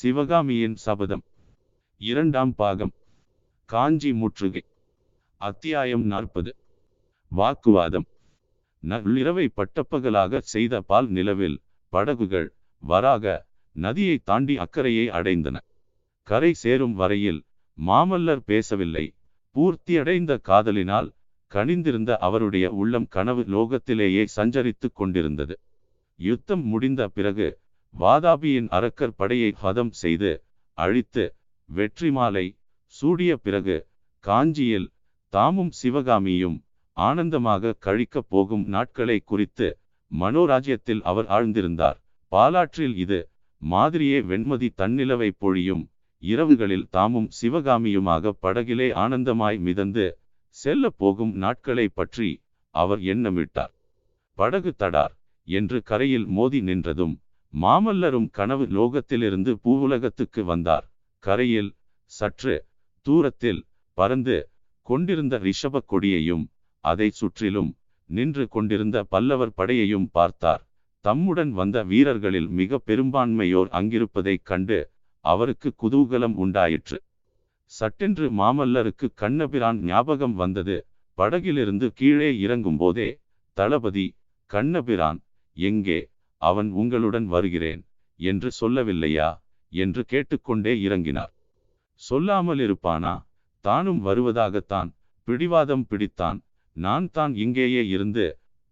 சிவகாமியின் சபதம். இரண்டாம் பாகம். காஞ்சி முற்றுகை. அத்தியாயம் நாற்பது. வாக்குவாதம். நள்ளிரவை பட்டப்பகலாக செய்த பால் நிலவில் படகுகள் வராக நதியை தாண்டி அக்கறையை அடைந்தன. கரை சேரும் வரையில் மாமல்லர் பேசவில்லை. பூர்த்தியடைந்த காதலினால் கனிந்திருந்த அவருடைய உள்ளம் கனவு லோகத்திலேயே சஞ்சரித்துக் கொண்டிருந்தது. யுத்தம் முடிந்த பிறகு வாதாபியின் அரக்கர் படையை ஹதம் செய்து அழித்து வெற்றி மாலை சூடிய பிறகு காஞ்சியில் தாமும் சிவகாமியும் ஆனந்தமாக கழிக்கப் போகும் நாட்களை குறித்து மனோராஜ்யத்தில் அவர் ஆழ்ந்திருந்தார். பாலாற்றில் இது மாதிரியே வெண்மதி தன்னிலவை பொழியும் இரவுகளில் தாமும் சிவகாமியுமாக படகிலே ஆனந்தமாய் மிதந்து செல்ல போகும் நாட்களை பற்றி அவர் எண்ணமிட்டார். படகு தடார் என்று கரையில் மோதி நின்றதும் மாமல்லரும் கனவு லோகத்திலிருந்து பூவுலகத்துக்கு வந்தார். கரையில் சற்று தூரத்தில் பறந்து கொண்டிருந்த ரிஷப கொடியையும் அதை சுற்றிலும் நின்று கொண்டிருந்த பல்லவர் படையையும் பார்த்தார். தம்முடன் வந்த வீரர்களில் மிக பெரும்பான்மையோர் அங்கிருப்பதைக் கண்டு அவருக்கு குதூகலம் உண்டாயிற்று. சட்டென்று மாமல்லருக்கு கண்ணபிரான் ஞாபகம் வந்தது. படகிலிருந்து கீழே இறங்கும்போதே தளபதி கண்ணபிரான் எங்கே? அவன் உங்களுடன் வருகிறேன் என்று சொல்லவில்லையா என்று கேட்டுக்கொண்டே இறங்கினார். சொல்லாமல் இருப்பானா? தானும் வருவதாகத்தான் பிடிவாதம் பிடித்தான். நான் தான் இங்கேயே இருந்து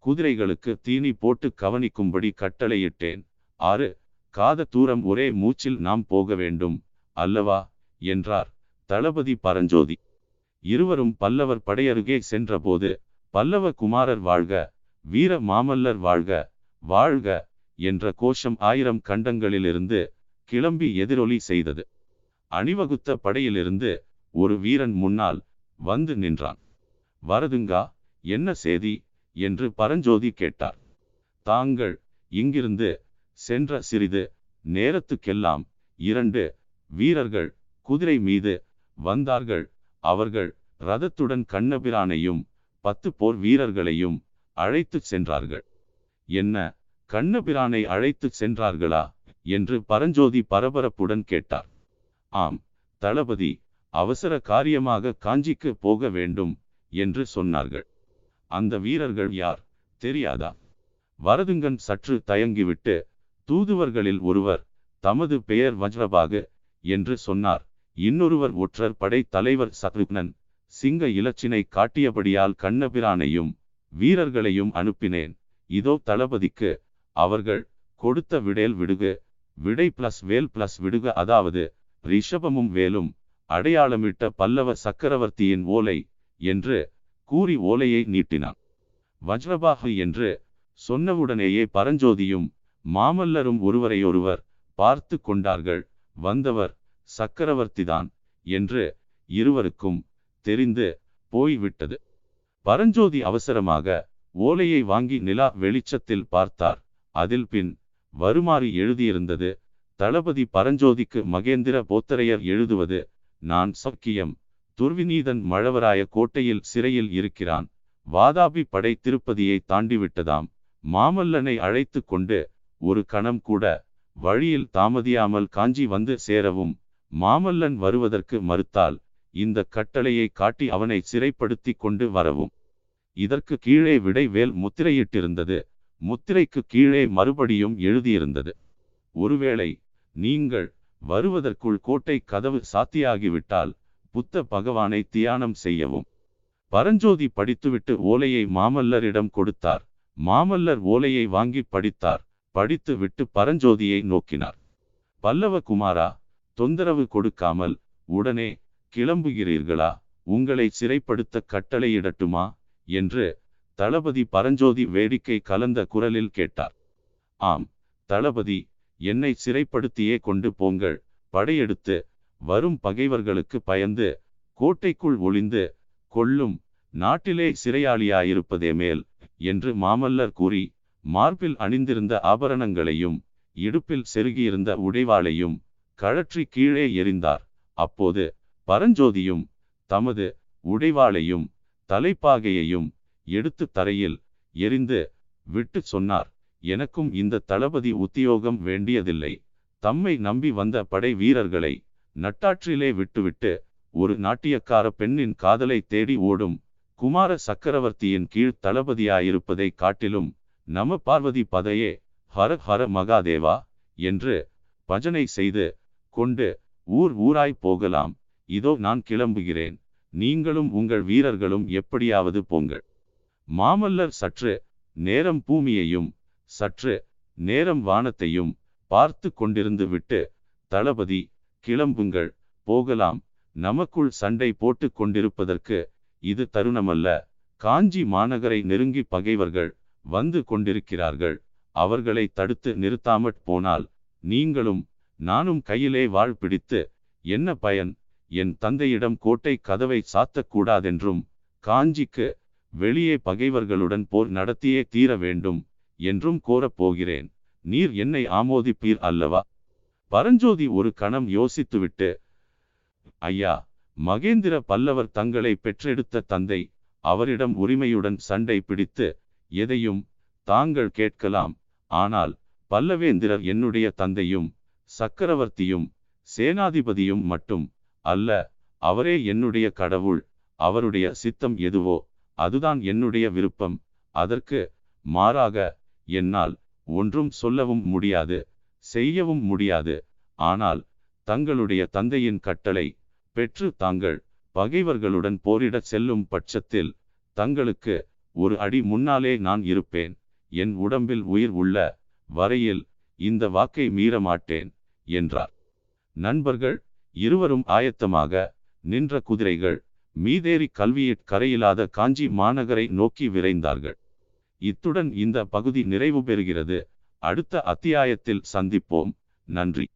குதிரைகளுக்கு தீனி போட்டு கவனிக்கும்படி கட்டளையிட்டேன். ஆறு காத தூரம் ஒரே மூச்சில் நாம் போக வேண்டும் அல்லவா? என்றார் தளபதி பரஞ்சோதி. இருவரும் பல்லவர் படையருகே சென்றபோது பல்லவ குமாரர் வாழ்க வீர மாமல்லர் வாழ்க வாழ்க என்ற கோஷம் ஆயிரம் கண்டங்களிலிருந்து கிளம்பி எதிரொலி செய்தது. அணிவகுத்த படையிலிருந்து ஒரு வீரன் முன்னால் வந்து நின்றான். வரதுங்கா என்ன செய்தி என்று பரஞ்சோதி கேட்டார். தாங்கள் இங்கிருந்து சென்ற சிறிது நேரத்துக்கெல்லாம் இரண்டு வீரர்கள் குதிரை மீது வந்தார்கள். அவர்கள் ரதத்துடன் கண்ணபிரானையும் பத்து போர் வீரர்களையும் அழைத்துச் சென்றார்கள். என்ன? கண்ணபிரானை அழைத்துச் சென்றார்களா? என்று பரஞ்சோதி பரபரப்புடன் கேட்டார். ஆம் தளபதி அவசர காரியமாக காஞ்சிக்கு போக வேண்டும் என்று சொன்னார்கள். அந்த வீரர்கள் யார்? தெரியாதா? வரதுங்கன் சற்று தயங்கிவிட்டு தூதுவர்களில் ஒருவர் தமது பெயர் வஜ்ரபாகு என்று சொன்னார். இன்னொருவர் ஒற்றர் படை தலைவர் சத்ருக்னன் சிங்க இலச்சினை காட்டியபடியால் கண்ணபிரானையும் வீரர்களையும் அனுப்பினேன். இதோ தளபதிக்கு அவர்கள் கொடுத்த விடேல் விடுகு. விடை பிளஸ் வேல் பிளஸ் விடுக. அதாவது ரிஷபமும் வேலும் அடையாளமிட்ட பல்லவ சக்கரவர்த்தியின் ஓலை என்று கூறி ஓலையை நீட்டினான். வஜ்ரபாகு என்று சொன்னவுடனேயே பரஞ்சோதியும் மாமல்லரும் ஒருவரையொருவர் பார்த்து கொண்டார்கள். வந்தவர் சக்கரவர்த்திதான் என்று இருவருக்கும் தெரிந்து போய்விட்டது. பரஞ்சோதி அவசரமாக ஓலையை வாங்கி நிலா வெளிச்சத்தில் பார்த்தார். அதில் பின் வருமாறு எழுதியிருந்தது. தளபதி பரஞ்சோதிக்கு மகேந்திர போத்தரையர் எழுதுவது நான் சக்கியம் துர்விநீதன் மழவராய கோட்டையில் சிறையில் இருக்கிறான். வாதாபி படை திருப்பதியை தாண்டிவிட்டதாம். மாமல்லனை அழைத்து கொண்டு ஒரு கணம் கூட வழியில் தாமதியாமல் காஞ்சி வந்து சேரவும். மாமல்லன் வருவதற்கு மறுத்தால் இந்த கட்டளையை காட்டி அவனை சிறைப்படுத்தி கொண்டு வரவும். இதற்கு கீழே விடை வேல் முத்திரையிட்டிருந்தது. முத்திரைக்கு கீழே மறுபடியும் எழுதியிருந்தது. ஒருவேளை நீங்கள் வருவதற்குள் கோட்டை கதவு சாத்தியாகிவிட்டால் புத்த பகவானை தியானம் செய்யவும். பரஞ்சோதி படித்துவிட்டு ஓலையை மாமல்லரிடம் கொடுத்தார். மாமல்லர் ஓலையை வாங்கி படித்தார். படித்து விட்டு பரஞ்சோதியை நோக்கினார். பல்லவ குமாரா தொந்தரவு கொடுக்காமல் உடனே கிளம்புகிறீர்களா? உங்களை சிறைப்படுத்த கட்டளையிடட்டுமா? என்று தளபதி பரஞ்சோதி வேடிக்கை கலந்த குரலில் கேட்டார். ஆம் தளபதி என்னை சிறைப்படுத்தியே கொண்டு போங்கள். படையெடுத்து வரும் பகைவர்களுக்கு பயந்து கோட்டைக்குள் ஒளிந்து கொள்ளும் நாட்டிலே சிறையாளியாயிருப்பதே மேல் என்று மாமல்லர் கூறி மார்பில் அணிந்திருந்த ஆபரணங்களையும் இடுப்பில் செருகியிருந்த உடைவாளையும் கழற்றி கீழே எறிந்தார். அப்போது பரஞ்சோதியும் தமது உடைவாளையும் தலைப்பாகையையும் எடுத்து தரையில் எரிந்து விட்டு சொன்னார். எனக்கும் இந்த தளபதி உத்தியோகம் வேண்டியதில்லை. தம்மை நம்பி வந்த படை வீரர்களை நட்டாற்றிலே விட்டுவிட்டு ஒரு நாட்டியக்கார பெண்ணின் காதலை தேடி ஓடும் குமார சக்கரவர்த்தியின் கீழ் தளபதியாயிருப்பதை காட்டிலும் நம பார்வதி பதையே ஹர ஹர மகாதேவா என்று பஜனை செய்து கொண்டு ஊர் ஊராய் போகலாம். இதோ நான் கிளம்புகிறேன். நீங்களும் உங்கள் வீரர்களும் எப்படியாவது போங்கள். மாமல்லர் சற்று நேரம் பூமியையும் சற்று நேரம் வானத்தையும் பார்த்து கொண்டிருந்து விட்டு தளபதி கிளம்புங்கள் போகலாம். நமக்குள் சண்டை போட்டு கொண்டிருப்பதற்கு இது தருணமல்ல. காஞ்சி மாநகரை நெருங்கி பகைவர்கள் வந்து கொண்டிருக்கிறார்கள். அவர்களை தடுத்து நிறுத்தாமற் போனால் நீங்களும் நானும் கையிலே வாழ் பிடித்து என்ன பயன்? என் தந்தையிடம் கோட்டை கதவை சாத்தக்கூடாதென்றும் காஞ்சிக்கு வெளியே பகைவர்களுடன் போர் நடத்தியே தீர வேண்டும் என்றும் கோரப்போகிறேன் நீர் என்னை ஆமோதிப்பீர் அல்லவா? பரஞ்சோதி ஒரு கணம் யோசித்துவிட்டு ஐயா மகேந்திர பல்லவர் தங்களை பெற்றெடுத்த தந்தை அவரிடம் உரிமையுடன் சண்டை பிடித்து எதையும் தாங்கள் கேட்கலாம். ஆனால் பல்லவேந்திரர் என்னுடைய தந்தையும் சக்கரவர்த்தியும் சேனாதிபதியும் மட்டும் அல்ல அவரே என்னுடைய கடவுள் அவருடைய சித்தம் எதுவோ அதுதான் என்னுடைய விருப்பம். அதற்கு மாறாக என்னால் ஒன்றும் சொல்லவும் முடியாது செய்யவும் முடியாது. ஆனால் தங்களுடைய தந்தையின் கட்டளை பெற்று தாங்கள் பகைவர்களுடன் போரிடச் செல்லும் பட்சத்தில் தங்களுக்கு ஒரு அடி முன்னாலே நான் இருப்பேன். என் உடம்பில் உயிர் உள்ள வரையில் இந்த வாக்கை மீறமாட்டேன் என்றார். நண்பர்கள் இருவரும் ஆயத்தமாக நின்ற குதிரைகள் மீதேறி கல்வியிற் கரையில்லாத காஞ்சி மாநகரை நோக்கி விரைந்தார்கள். இத்துடன் இந்த பகுதி நிறைவு பெறுகிறது அடுத்த அத்தியாயத்தில் சந்திப்போம். நன்றி.